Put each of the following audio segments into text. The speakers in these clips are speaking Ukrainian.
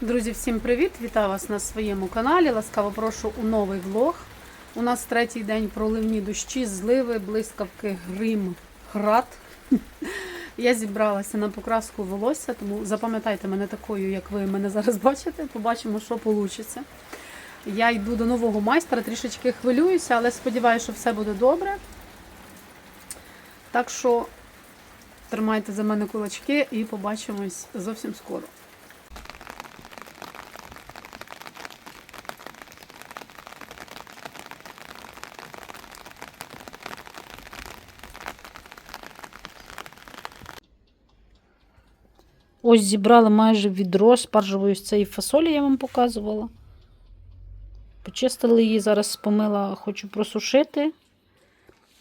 Друзі, всім привіт! Вітаю вас на своєму каналі. Ласкаво прошу у новий влог. У нас третій день проливні дощі, зливи, блискавки, грим, град. Я зібралася на покраску волосся, тому запам'ятайте мене такою, як ви мене зараз бачите. Побачимо, що вийде. Я йду до нового майстра, трішечки хвилююся, але сподіваюся, що все буде добре. Так що тримайте за мене кулачки і побачимось зовсім скоро. Ось зібрала майже відро спаржевої з цієї фасолі, я вам показувала. Почистила її, зараз помила, хочу просушити.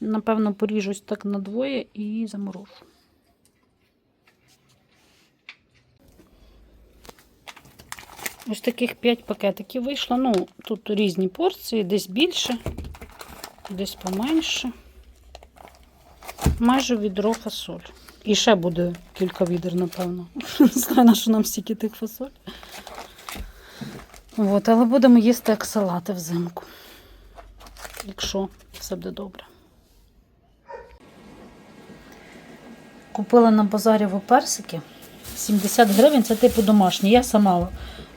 Напевно, поріжусь так на двоє і заморожу. Ось таких 5 пакетиків вийшло. Ну, тут різні порції, десь більше, десь поменше. Майже відро фасоль. І ще буде кілька відер, напевно. Не знаю, на що нам стільки тих фасоль. От, але будемо їсти як салати взимку. Якщо все буде добре. Купила на базарі в персики. 70 гривень це типу домашні. Я сама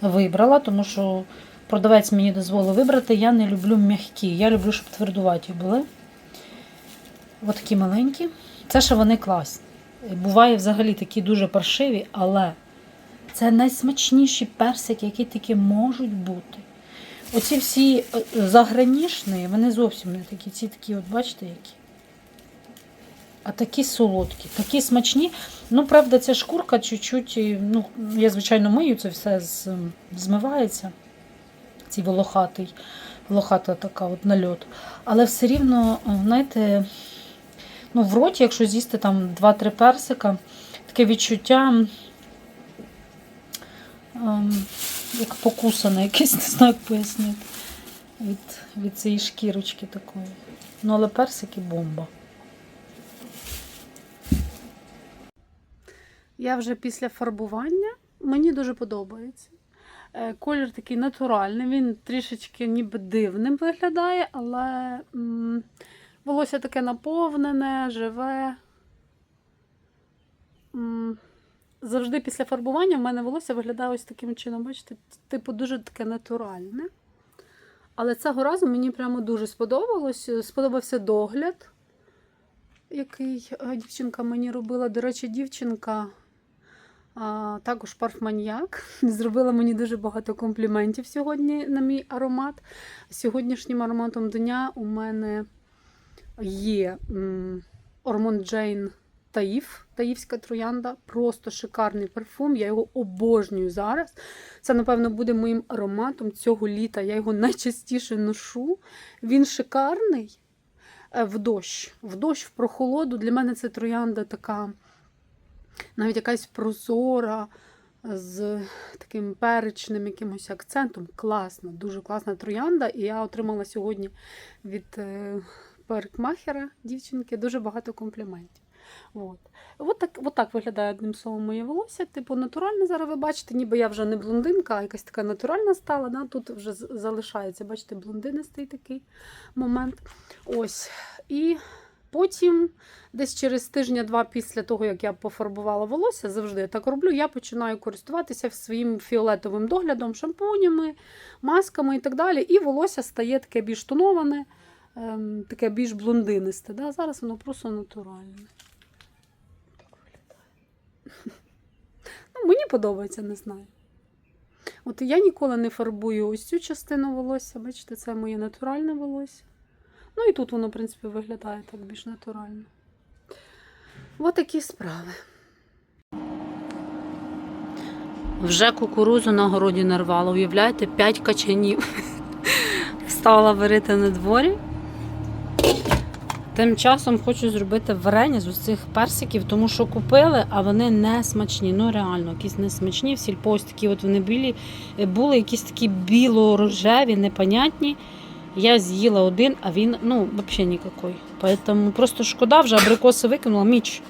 вибрала, тому що продавець мені дозволив вибрати. Я не люблю м'які. Я люблю, щоб твердуваті були. Ось такі маленькі. Це ще вони класні. Буває взагалі такі дуже паршиві, але це найсмачніші персики, які тільки можуть бути. Оці всі е, загранічні, вони зовсім не такі. Ці такі, от бачите, які. А такі солодкі, такі смачні. Ну, правда, ця шкурка чуть-чуть, е, ну, я, звичайно, мию, це все змивається. Цей волохатий, волохата така от нальот. Але все рівно, знаєте, ну, в роті, якщо з'їсти там 2-3 персика, таке відчуття, ем, як покусане, якесь, не знаю, як пояснити. Від, від цієї шкірочки такої. Ну, але персики бомба. Я вже після фарбування. Мені дуже подобається. Е, Колір такий натуральний, він трішечки ніби дивним виглядає, але волосся таке наповнене, живе. Завжди після фарбування в мене волосся виглядає ось таким чином. Бачите, типу дуже таке натуральне. Але цього разу мені прямо дуже сподобалось. Сподобався догляд, який е, дівчинка мені робила. До речі, дівчинка а, також парфманіяк. Зробила мені дуже багато компліментів сьогодні на мій аромат. Сьогоднішнім ароматом дня у мене є Ормон Джейн Таїф, Таївська троянда. Просто шикарний парфум. Я його обожнюю зараз. Це, напевно, буде моїм ароматом цього літа. Я його найчастіше ношу. Він шикарний е, в дощ. В дощ, в прохолоду. Для мене це троянда така навіть якась прозора, з таким перечним якимось акцентом. Класна, дуже класна троянда. І я отримала сьогодні від е, парикмахера дівчинки дуже багато компліментів. От. От, так, от так виглядає одним словом моє волосся. Типу натуральне зараз ви бачите, ніби я вже не блондинка, а якась така натуральна стала. Да? Тут вже залишається, бачите, блондинистий такий момент. Ось. І потім, десь через тижня-два після того, як я пофарбувала волосся, завжди я так роблю, я починаю користуватися своїм фіолетовим доглядом, шампунями, масками і так далі. І волосся стає таке більш тоноване, ем, таке більш блондинисте. Да? Зараз воно просто натуральне. Так виглядає. Ну, мені подобається, не знаю. От я ніколи не фарбую ось цю частину волосся. Бачите, це моє натуральне волосся. Ну і тут воно, в принципі, виглядає так більш натурально. Ось такі справи. Вже кукурузу на городі нарвала. Уявляєте, 5 качанів. Встала варити на дворі. Тим часом хочу зробити варення з цих персиків, тому що купили, а вони не смачні. Ну реально, якісь не смачні. В сільпо такі от вони білі, е, були якісь такі біло-рожеві, непонятні. Я з'їла один, а він ну, взагалі ніякий. Поэтому просто шкода, вже абрикоси викинула, міч.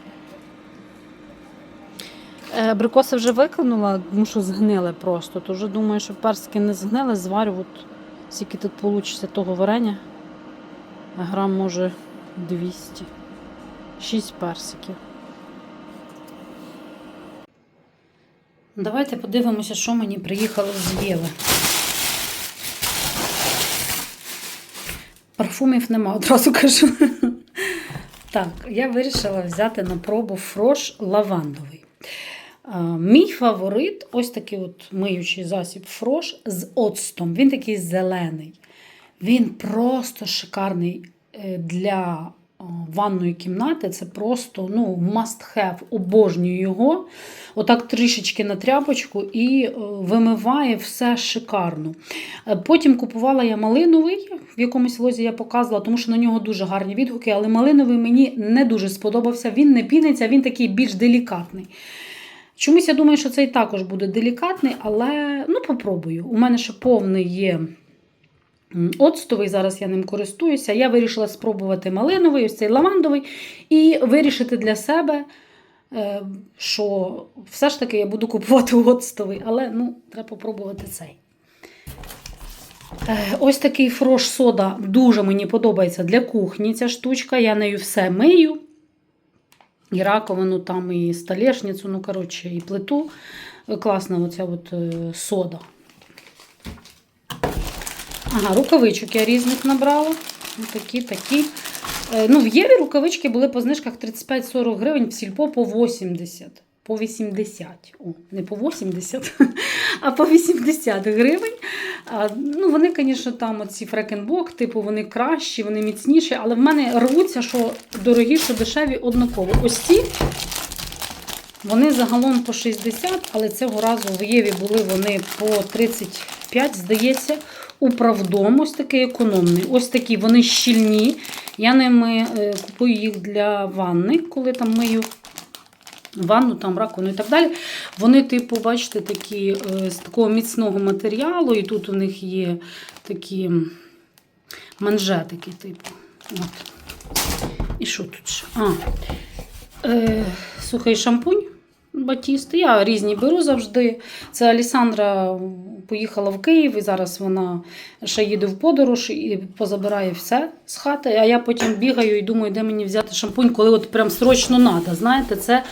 Е, Абрикоси вже викинула, тому що згнили просто. То вже думаю, що персики не згнили, зварю. От скільки тут вийде того варення. Грам може 200. 6 персиків. Давайте подивимося, що мені приїхало з Єви. Парфумів нема, одразу кажу. Так, я вирішила взяти на пробу фрош лавандовий. Мій фаворит ось такий от миючий засіб фрош з оцтом. Він такий зелений. Він просто шикарний для ванної кімнати. Це просто ну, must have. Обожнюю його. Отак трішечки на тряпочку і е, вимиває все шикарно. Е, Потім купувала я малиновий, в якомусь лозі я показувала, тому що на нього дуже гарні відгуки, але малиновий мені не дуже сподобався. Він не піниться, він такий більш делікатний. Чомусь я думаю, що цей також буде делікатний, але ну попробую. У мене ще повний є оцтовий, зараз я ним користуюся. Я вирішила спробувати малиновий, ось цей лавандовий, і вирішити для себе, е, що все ж таки я буду купувати оцтовий, але ну, треба попробувати цей. Е, Ось такий фрош сода дуже мені подобається для кухні. Ця штучка. Я нею все мию. І раковину, там, і столешницю, ну, коротше, і плиту. Е, Класна оця от сода. Ага, рукавичок я різних набрала. Такі, такі. Е, Ну, в Єві рукавички були по знижках 35-40 гривень, в сільпо по 80. По 80. О, не по 80, а по 80 гривень. А, ну, вони, звісно, там оці фрекенбок, типу, вони кращі, вони міцніші, але в мене рвуться, що дорогі, що дешеві однаково. Ось ці, вони загалом по 60, але цього разу в Єві були вони по 35, здається. Управдом, ось такий економний. Ось такі вони щільні. Я ними е, купую їх для ванни, коли там мию ванну, там раковину і так далі. Вони, типу, бачите, такі е, з такого міцного матеріалу, і тут у них є такі манжетики, типу. От. І що тут ще? А, е, сухий шампунь. Батіст. Я різні беру завжди. Це Алісандра поїхала в Київ, і зараз вона ще їде в подорож і позабирає все з хати. А я потім бігаю і думаю, де мені взяти шампунь, коли от прям срочно треба. Знаєте, це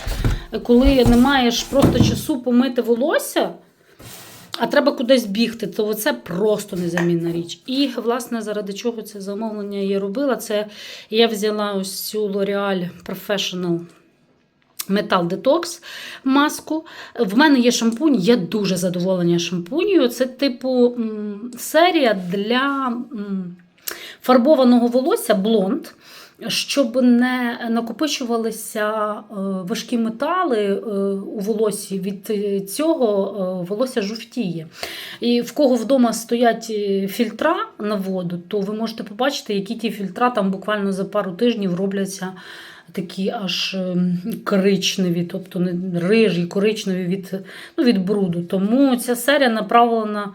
коли не маєш просто часу помити волосся, а треба кудись бігти, то це просто незамінна річ. І, власне, заради чого це замовлення я робила, це я взяла ось цю L'Oreal Professional Metal Detox маску. В мене є шампунь, я дуже задоволена шампунью. Це, типу, серія для фарбованого волосся блонд. Щоб не накопичувалися е, важкі метали е, у волосі, від е, цього волосся жовтіє. І в кого вдома стоять фільтра на воду, то ви можете побачити, які ті фільтра там буквально за пару тижнів робляться такі аж ем, коричневі, тобто не рижі, коричневі від, ну, від бруду. Тому ця серія направлена.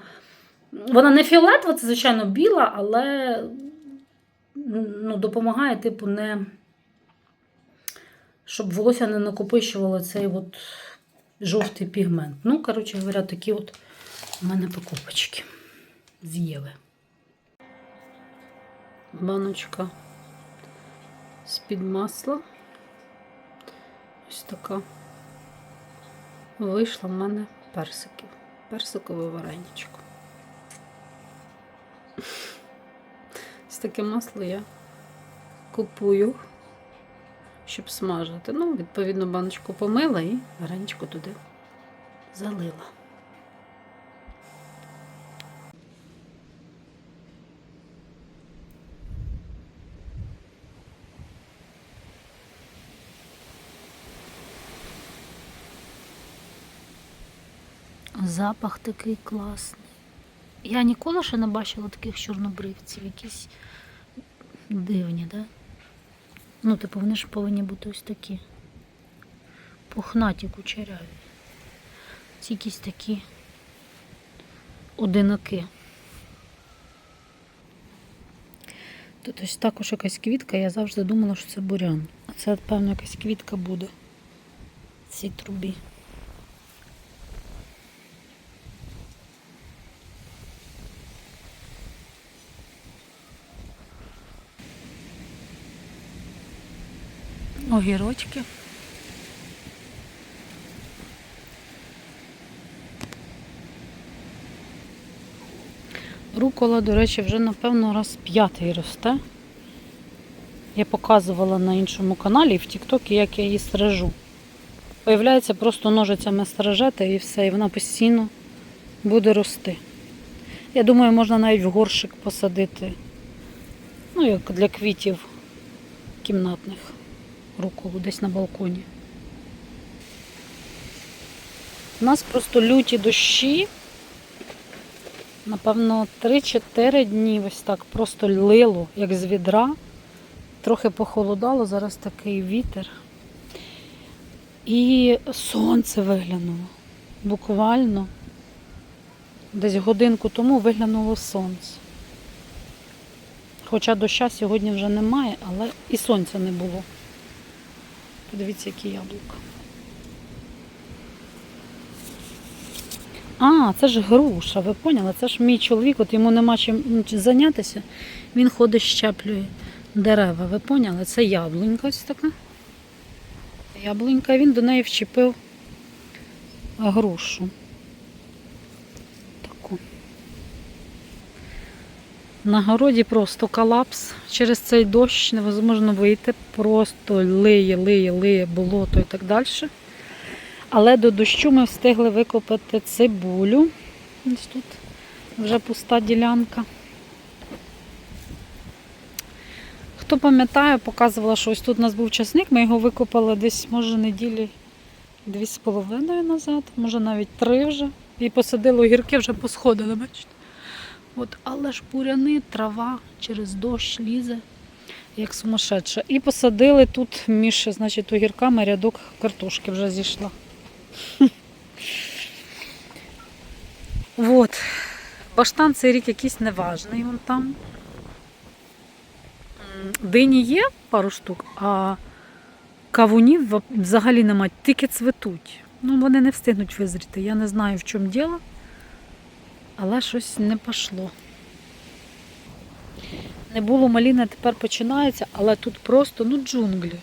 Вона не фіолетова, це, звичайно, біла, але ну, допомагає, типу, не. Щоб волосся не накопичувало цей от жовтий пігмент. Ну, коротше говоря, такі от у мене покупочки з Єви. Баночка з-під масла. Ось така. Вийшла в мене персиків. Персикове вареничко. Ось таке масло я купую, щоб смажити. Ну, відповідно, баночку помила і вареничко туди залила. Запах такий класний. Я ніколи ще не бачила таких чорнобривців, якісь дивні, да? Ну, типу, вони ж повинні бути ось такі. Пухнаті кучеряві. Ці якісь такі одинаки. Тут ось також якась квітка, я завжди думала, що це бурян. А це, певно, якась квітка буде в цій трубі. Огірочки. Рукола, до речі, вже напевно раз п'ятий росте. Я показувала на іншому каналі в Тіктокі, як я її стрижу. Появляється, просто ножицями стрижете і все, і вона постійно буде рости. Я думаю, можна навіть в горшик посадити. Ну, як для квітів кімнатних руколу десь на балконі. У нас просто люті дощі. Напевно, 3-4 дні ось так просто лило, як з відра. Трохи похолодало, зараз такий вітер. І сонце виглянуло. Буквально десь годинку тому виглянуло сонце. Хоча доща сьогодні вже немає, але і сонця не було. Подивіться, які яблука. А, це ж груша, ви поняли? Це ж мій чоловік, от йому нема чим зайнятися. Він ходить, щеплює дерева. Ви поняли? Це яблунька ось така. Яблунька, він до неї вчепив грушу. На городі просто колапс. Через цей дощ невозможно вийти. Просто лиє, лиє, лиє болото і так далі. Але до дощу ми встигли викопати цибулю. Ось тут вже пуста ділянка. Хто пам'ятає, показувала, що ось тут у нас був часник, ми його викопали десь, може, неділі дві з половиною назад, може навіть три вже. І посадили огірки, вже посходили, бачите. От, але ж буряни, трава через дощ лізе, як сумасшедша. І посадили тут між значить, огірками рядок картошки вже зійшла. От. Баштан цей рік якийсь неважний вон там. Дині є пару штук, а кавунів взагалі немає, тільки цветуть. Ну, вони не встигнуть визріти. Я не знаю, в чому діло, але щось не пішло. Не було маліни, тепер починається, але тут просто ну, джунглі.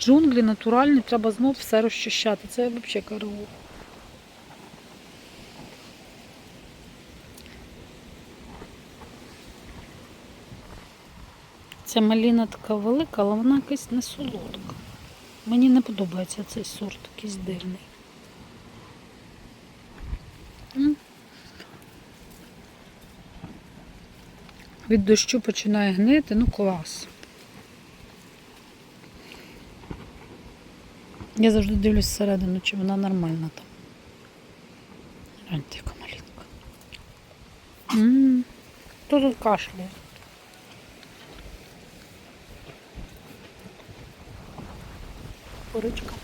Джунглі натуральні, треба знов все розчищати. Це взагалі караул. Ця маліна така велика, але вона якась не солодка. Мені не подобається цей сорт, якийсь дивний. Від дощу починає гнити, ну клас. Я завжди дивлюсь всередину, чи вона нормальна там. Гляньте, яка малинка. М, Хто тут кашляє? Поричка.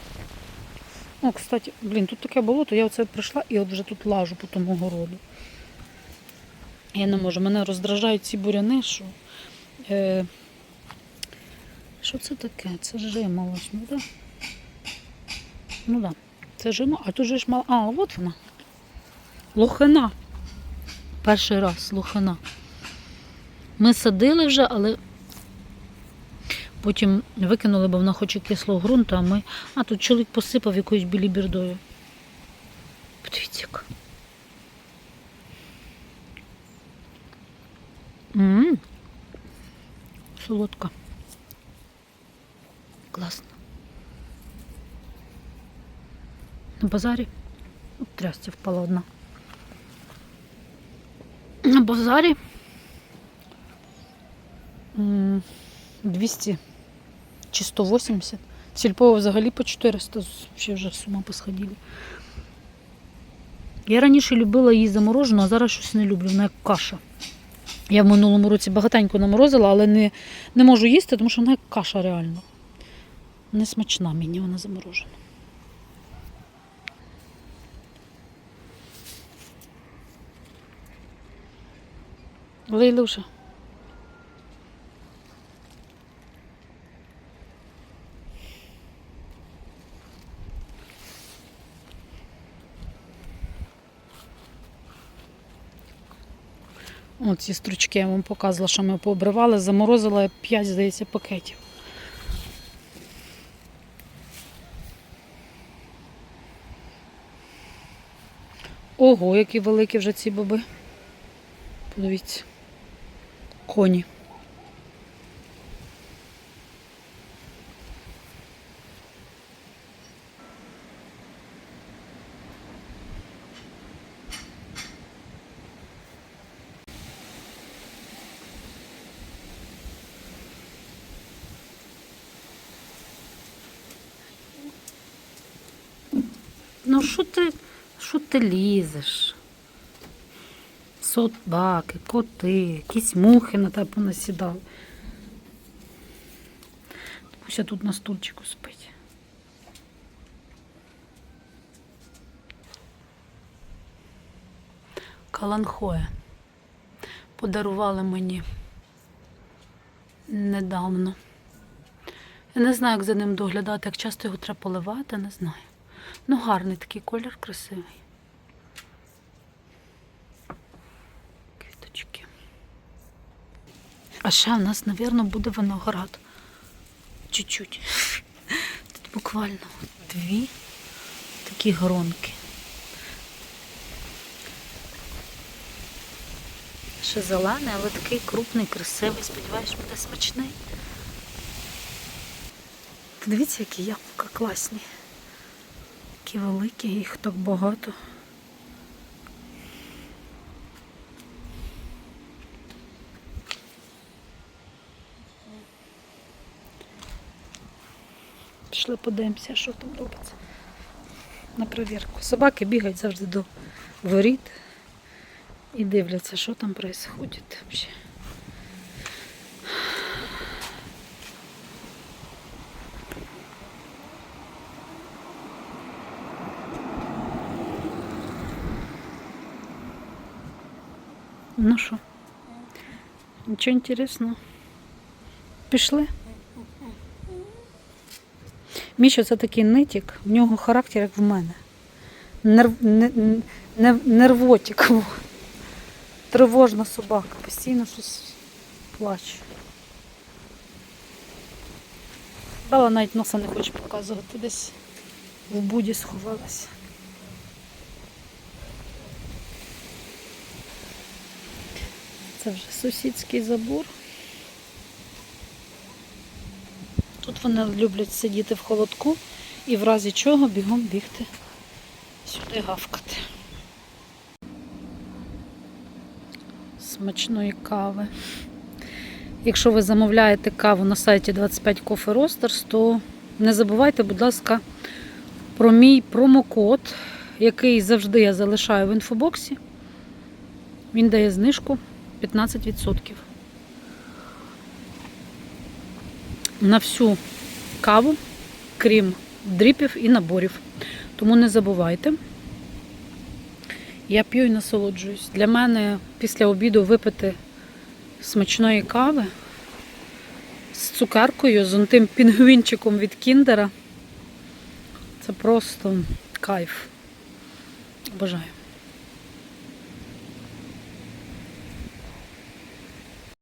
О, кстати, блін, тут таке болото, я оце прийшла і от вже тут лажу по тому городу. Я не можу, мене роздражають ці буряни, що. Е, що це таке? Це жима ну да? Ну да. Це жима, а тут же ж мала. А, от вона. Лохина. Перший раз лохина. Ми садили вже, але потім викинули, бо вона хоче кислого ґрунту, а ми. А тут чоловік посипав якоюсь білібірдою. Подивіться як. М, Солодка. Класно. На базарі. Трясця впала одна. На базарі 200 чи 180. Сільпо взагалі по 400, ще вже з ума посходили. Я раніше любила її заморожену, а зараз щось не люблю, вона як каша. Я в минулому році багатенько наморозила, але не, не можу їсти, тому що вона як каша реально. Не смачна мені вона заморожена. Лейлуша. Ну, Оці стручки я вам показувала, що ми пообривали, заморозила 5, здається, пакетів. Ого, які великі вже ці боби. Подивіться, коні. Ти лізеш? Собаки, коти, якісь мухи на тебе понасідали. Пуся тут на стульчику спить. Каланхоя. Подарували мені недавно. Я не знаю, як за ним доглядати, як часто його треба поливати, не знаю. Ну, гарний такий колір красивий. А ще в нас, напевно, буде виноград. Чуть-чуть. Тут буквально дві такі гронки. Ще зелений, але такий крупний, красивий. Сподіваюсь, буде смачний. Подивіться, які яблука класні. Такі великі, їх так багато. Пішли подивимося, що там робиться. На перевірку. Собаки бігають завжди до воріт і дивляться, що там відбувається. Ну що? Нічого інтересного. Пішли. Міша це такий нитік, в нього характер, як в мене. Нерв... Не... Не... Нервотик. Тривожна собака, постійно щось плаче. Бела навіть носа не хоче показувати, десь в буді сховалася. Це вже сусідський забор. Тут вони люблять сидіти в холодку і в разі чого бігом бігти сюди гавкати. Смачної кави. Якщо ви замовляєте каву на сайті 25 Coffee Roasters, то не забувайте, будь ласка, про мій промокод, який завжди я залишаю в інфобоксі. Він дає знижку 15%. На всю каву, крім дріпів і наборів. Тому не забувайте. Я п'ю і насолоджуюсь. Для мене після обіду випити смачної кави з цукеркою, з тим пінгвінчиком від кіндера. Це просто кайф. Бажаю.